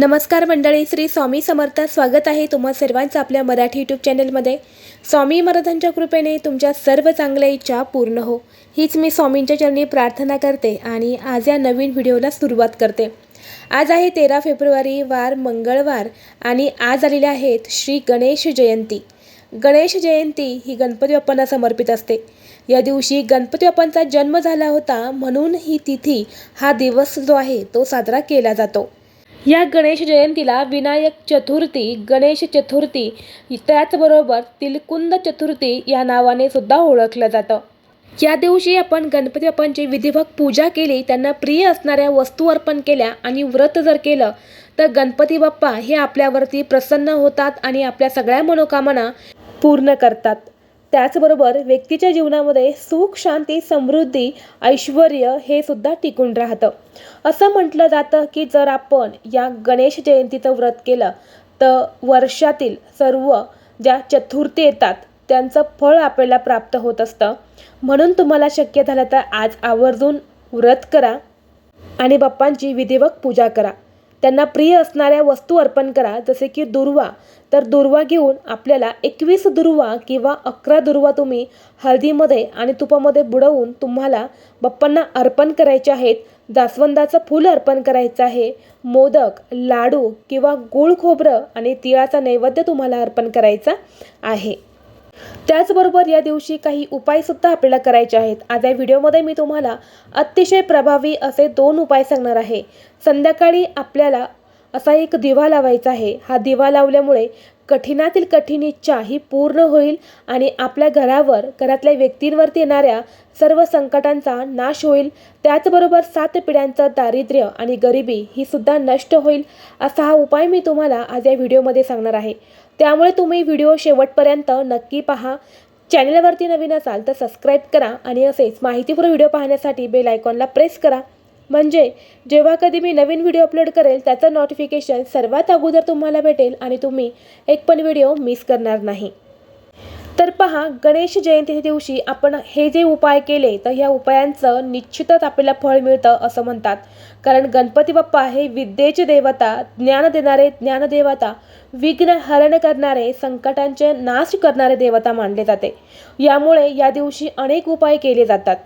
नमस्कार मंडळी श्री स्वामी समर्थ स्वागत आहे तुम्हा सर्वांचं आपल्या मराठी यूट्यूब चॅनलमध्ये स्वामी महाराजांच्या कृपेने तुमच्या सर्व चांगल्या इच्छा पूर्ण हो. हीच मी स्वामींच्या चरणी प्रार्थना करते आणि आज या नवीन व्हिडिओला सुरुवात करते. आज आहे तेरा फेब्रुवारी वार मंगळवार आणि आज आलेले आहेत श्री गणेश जयंती. गणेश जयंती ही गणपती बाप्पांना समर्पित असते. या दिवशी गणपती बाप्पांचा जन्म झाला होता म्हणून ही तिथी हा दिवस जो आहे तो साजरा केला जातो. या गणेश जयंतीला विनायक चतुर्थी गणेश चतुर्थी त्याचबरोबर तिलकुंद चतुर्थी या नावाने सुद्धा ओळखलं जातं. या दिवशी आपण गणपती बाप्पांची विधिवत पूजा केली त्यांना प्रिय असणाऱ्या वस्तू अर्पण केल्या आणि व्रत जर केलं तर गणपती बाप्पा हे आपल्यावरती प्रसन्न होतात आणि आपल्या सगळ्या मनोकामना पूर्ण करतात. त्याचबरोबर व्यक्तीच्या जीवनामध्ये सुख शांती समृद्धी ऐश्वर हे सुद्धा टिकून राहतं. असं म्हटलं जातं की जर आपण या गणेश जयंतीचं व्रत केलं तर वर्षातील सर्व ज्या चतुर्थी येतात त्यांचं फळ आपल्याला प्राप्त होत असतं. म्हणून तुम्हाला शक्य झालं तर आज आवर्जून व्रत करा आणि बाप्पांची विधिवत पूजा करा. त्यांना प्रिय असणाऱ्या वस्तू अर्पण करा जसे की दुर्वा. तर दुर्वा घेऊन आपल्याला एकवीस दुर्वा किंवा अकरा दुर्वा तुम्ही हळदीमध्ये आणि तुपामध्ये बुडवून तुम्हाला बाप्पांना अर्पण करायचे आहेत. जास्वंदाचं फूल अर्पण करायचं आहे. मोदक लाडू किंवा गूळ खोबरं आणि तिळाचा नैवेद्य तुम्हाला अर्पण करायचा आहे. त्याचबरोबर या दिवशी काही उपायसुद्धा आपल्याला करायचे आहेत. आज या व्हिडिओमध्ये मी तुम्हाला अतिशय प्रभावी असे दोन उपाय सांगणार आहे. संध्याकाळी आपल्याला असा एक दिवा लावायचा आहे. हा दिवा लावल्यामुळे कठीणातील कठीण इच्छा ही पूर्ण होईल आणि आपल्या घरावर घरातल्या व्यक्तींवरती येणाऱ्या सर्व संकटांचा नाश होईल. त्याचबरोबर सात पिढ्यांचं दारिद्र्य आणि गरिबी ही सुद्धा नष्ट होईल असा हा उपाय मी तुम्हाला आज या व्हिडिओमध्ये सांगणार आहे. त्यामुळे तुम्ही व्हिडिओ शेवटपर्यंत नक्की पहा. चॅनलवरती नवीन असाल तर सबस्क्राईब करा आणि असेच माहितीपूर्ण व्हिडिओ पाहण्यासाठी बेल आयकॉनला प्रेस करा. म्हणजे जेव्हा कधी मी नवीन व्हिडिओ अपलोड करेल त्याचं नोटिफिकेशन सर्वात अगोदर तुम्हाला भेटेल आणि तुम्ही एक पण व्हिडिओ मिस करणार नाही. तर पहा गणेश जयंती दिवशी आपण हे जे उपाय केले तर ह्या उपायांचं निश्चितच आपल्याला फळ मिळतं असं म्हणतात. कारण गणपती बाप्पा हे विद्येचे देवता ज्ञान देणारे ज्ञानदेवता विघ्न हरण करणारे संकटांचे नाश करणारे देवता मानले जाते. यामुळे या दिवशी अनेक उपाय केले जातात.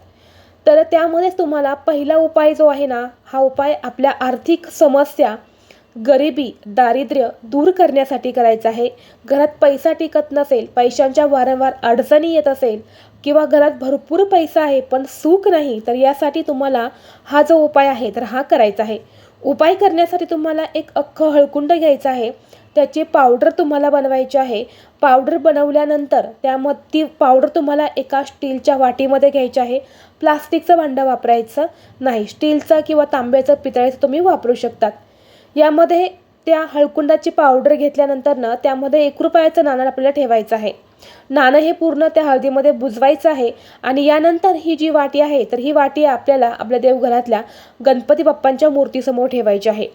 तर त्यामध्येच तुम्हाला पहिला उपाय जो आहे ना हा उपाय आपल्या आर्थिक समस्या गरिबी दारिद्र्य दूर करण्यासाठी करायचं आहे. घरात पैसा टिकत नसेल पैशांच्या वारंवार अडचणी येत असेल किंवा घरात भरपूर पैसा आहे पण सुख नाही तर यासाठी तुम्हाला हा जो उपाय आहे तर हा करायचा आहे. उपाय करण्यासाठी तुम्हाला एक अख्खं हळकुंड घ्यायचं आहे. त्याची पावडर तुम्हाला बनवायची आहे. पावडर बनवल्यानंतर त्यामध्ये ती पावडर तुम्हाला एका स्टीलच्या वाटीमध्ये घ्यायची आहे. प्लास्टिकचं भांडं वापरायचं नाही. स्टीलचं किंवा तांब्याचं पितळेचं तुम्ही वापरू शकतात. यामध्ये त्या हळकुंडाची पावडर घेतल्यानंतर ना त्यामध्ये एक रुपयाचं नाणं आपल्याला ठेवायचं आहे. नाणं हे पूर्ण त्या हळदीमध्ये बुजवायचं आहे आणि यानंतर ही जी वाटी आहे तर ही वाटी आपल्याला आपल्या देवघरातल्या गणपती बाप्पांच्या मूर्तीसमोर ठेवायची आहे.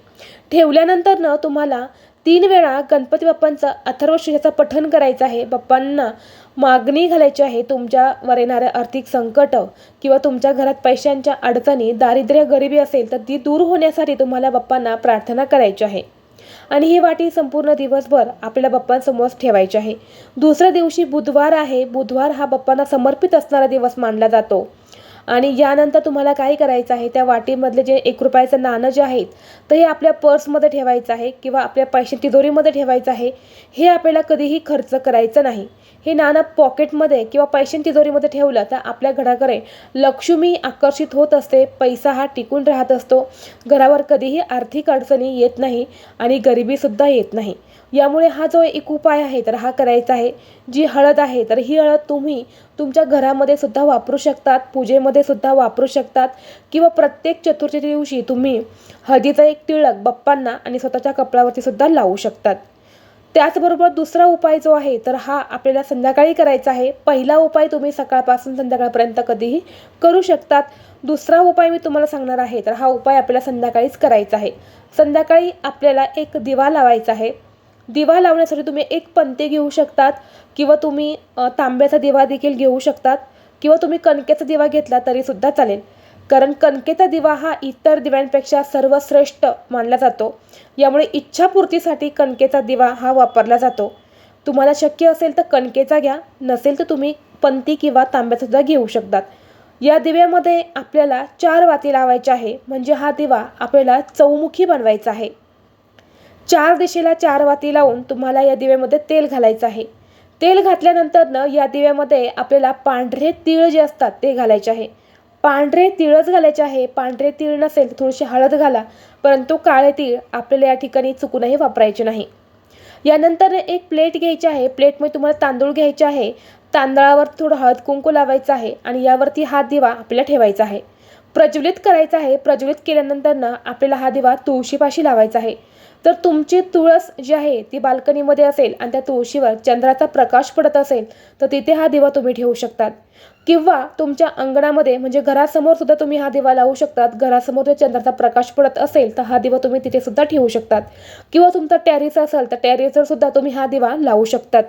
ठेवल्यानंतर ना तुम्हाला तीन वेळा गणपती बाप्पांचं अथर्वशीर्षाचं पठण करायचं आहे. बाप्पांना मागणी घालायची आहे तुमच्यावर येणाऱ्या आर्थिक संकट किंवा तुमच्या घरात पैशांच्या अडचणी दारिद्र्य गरिबी असेल तर ती दूर होण्यासाठी तुम्हाला बाप्पांना प्रार्थना करायची आहे. आणि ही वाटी संपूर्ण दिवसभर आपल्या बाप्पांसमोर ठेवायची आहे. दुसऱ्या दिवशी बुधवार आहे. बुधवार हा बाप्पांना समर्पित असणारा दिवस मानला जातो. आणि यानंतर तुम्हाला काय करायचं आहे? त्या वाटीमधले जे एक रुपयाचं नाणं जे आहेत तर हे आपल्या पर्समध्ये ठेवायचं आहे किंवा आपल्या पैसे तिजोरीमध्ये ठेवायचं आहे. हे आपल्याला कधीही खर्च करायचं नाही. हे नाणं पॉकेटमध्ये किंवा पैशां तिजोरीमध्ये ठेवलं तर आपल्या घराकडे लक्ष्मी आकर्षित होत असते. पैसा हा टिकून राहत असतो. घरावर कधीही आर्थिक अडचणी येत नाही आणि गरिबीसुद्धा येत नाही. यामुळे हा जो एक उपाय आहे तर हा करायचा आहे. जी हळद आहे तर ही हळद तुम्ही तुमच्या घरामध्ये सुद्धा वापरू शकतात पूजेमध्ये सुद्धा वापरू शकतात किंवा प्रत्येक चतुर्थी दिवशी तुम्ही हळदीचा एक टिळक बाप्पांना आणि स्वतःच्या कपड्यावरती सुद्धा लावू शकतात. त्याचबरोबर दुसरा उपाय जो आहे तर हा आपल्याला संध्याकाळी करायचा आहे. पहिला उपाय तुम्ही सकाळपासून संध्याकाळपर्यंत कधीही करू शकतात. दुसरा उपाय मी तुम्हाला सांगणार आहे तर हा उपाय आपल्याला संध्याकाळीच करायचा आहे. संध्याकाळी आपल्याला एक दिवा लावायचा आहे. दिवा लावण्यासाठी तुम्ही एक पंते घेऊ शकतात किंवा तुम्ही तांब्याचा दिवा देखील घेऊ शकतात किंवा तुम्ही कणकेचा दिवा घेतला तरीसुद्धा चालेल. कारण कणकेचा दिवा हा इतर दिव्यांपेक्षा सर्वश्रेष्ठ मानला जातो. यामुळे इच्छापूर्तीसाठी कणकेचा दिवा हा वापरला जातो. तुम्हाला शक्य असेल तर कणकेचा घ्या नसेल तर तुम्ही पंती किंवा तांब्यासुद्धा घेऊ शकतात. या दिव्यामध्ये आपल्याला चार वाती लावायच्या आहे म्हणजे हा दिवा आपल्याला चौमुखी बनवायचा आहे. चार दिशेला चार वाती लावून तुम्हाला या दिव्यामध्ये तेल घालायचं आहे. तेल घातल्यानंतरनं या दिव्यामध्ये आपल्याला पांढरे तीळ जे असतात ते घालायचे आहे. पांढरे तिळच घालायचे आहे. पांढरे तीळ नसेल तर थोडीशी हळद घाला. परंतु काळे तीळ आपल्याला या ठिकाणी चुकूनही वापरायचे नाही. यानंतर एक प्लेट घ्यायची आहे. प्लेटमध्ये तुम्हाला तांदूळ घ्यायचे आहे. तांदळावर थोडं हळद कुंकू लावायचं आहे आणि यावरती हा दिवा आपल्याला ठेवायचा आहे. प्रज्वलित करायचा आहे प्रज्वलित केल्यानंतर ना आपल्याला हा दिवा तुळशीपाशी लावायचा आहे. तर तुमची तुळस जी आहे ती बाल्कनीमध्ये असेल आणि त्या तुळशीवर चंद्राचा प्रकाश पडत असेल तर तिथे हा दिवा तुम्ही ठेवू शकतात. किंवा तुमच्या अंगणामध्ये म्हणजे घरासमोर सुद्धा तुम्ही हा दिवा लावू शकतात. घरासमोर जर चंद्राचा प्रकाश पडत असेल तर हा दिवा तुम्ही तिथे सुद्धा ठेवू शकतात. किंवा तुमचा टॅरिस असेल तर टॅरिसवर सुद्धा तुम्ही हा दिवा लावू शकतात.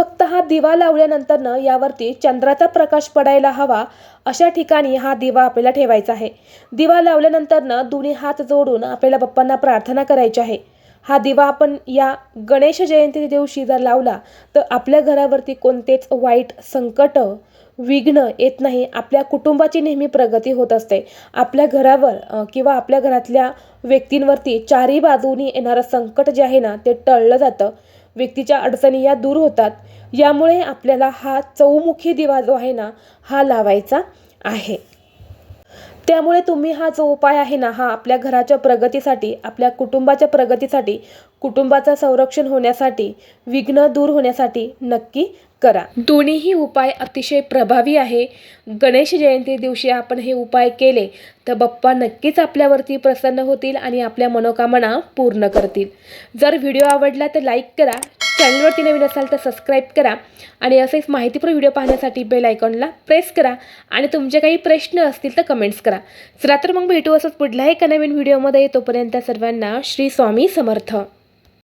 फक्त हा दिवा लावल्यानंतरनं यावरती चंद्राचा प्रकाश पडायला हवा अशा ठिकाणी हा दिवा आपल्याला ठेवायचा आहे. दिवा लावल्यानंतरनं दोन्ही हात जोडून आपल्याला बाप्पांना प्रार्थना करायची आहे. हा दिवा आपण या गणेश जयंती दिवशी जर लावला तर आपल्या घरावरती कोणतेच वाईट संकट विघ्न येत नाही. आपल्या कुटुंबाची नेहमी प्रगती होत असते. आपल्या घरावर किंवा आपल्या घरातल्या व्यक्तींवरती चारही बाजूनी येणारं संकट जे आहे ना ते टळलं जातं. व्यक्तीच्या अडचणी या दूर होतात. यामुळे आपल्याला हा चौमुखी दिवा जो आहे ना हा लावायचा आहे. त्यामुळे तुम्ही हा जो उपाय आहे ना हा आपल्या घराच्या प्रगतीसाठी आपल्या कुटुंबाच्या प्रगतीसाठी कुटुंबाचं संरक्षण होण्यासाठी विघ्न दूर होण्यासाठी नक्की करा. दोन्हीही उपाय अतिशय प्रभावी आहे. गणेश जयंती दिवशी आपण हे उपाय केले तर बाप्पा नक्कीच आपल्यावरती प्रसन्न होतील आणि आपल्या मनोकामना पूर्ण करतील. जर व्हिडिओ आवडला तर लाईक करा चॅनलवरती नवीन असाल तर सबस्क्राईब करा आणि असेच माहितीपूर्ण व्हिडिओ पाहण्यासाठी बेल आयकॉनला प्रेस करा आणि तुमचे काही प्रश्न असतील तर कमेंट्स करा. चला तर मग भेटू असंच पुढल्या एका नवीन व्हिडिओमध्ये तोपर्यंत सर्वांना श्री स्वामी समर्थ.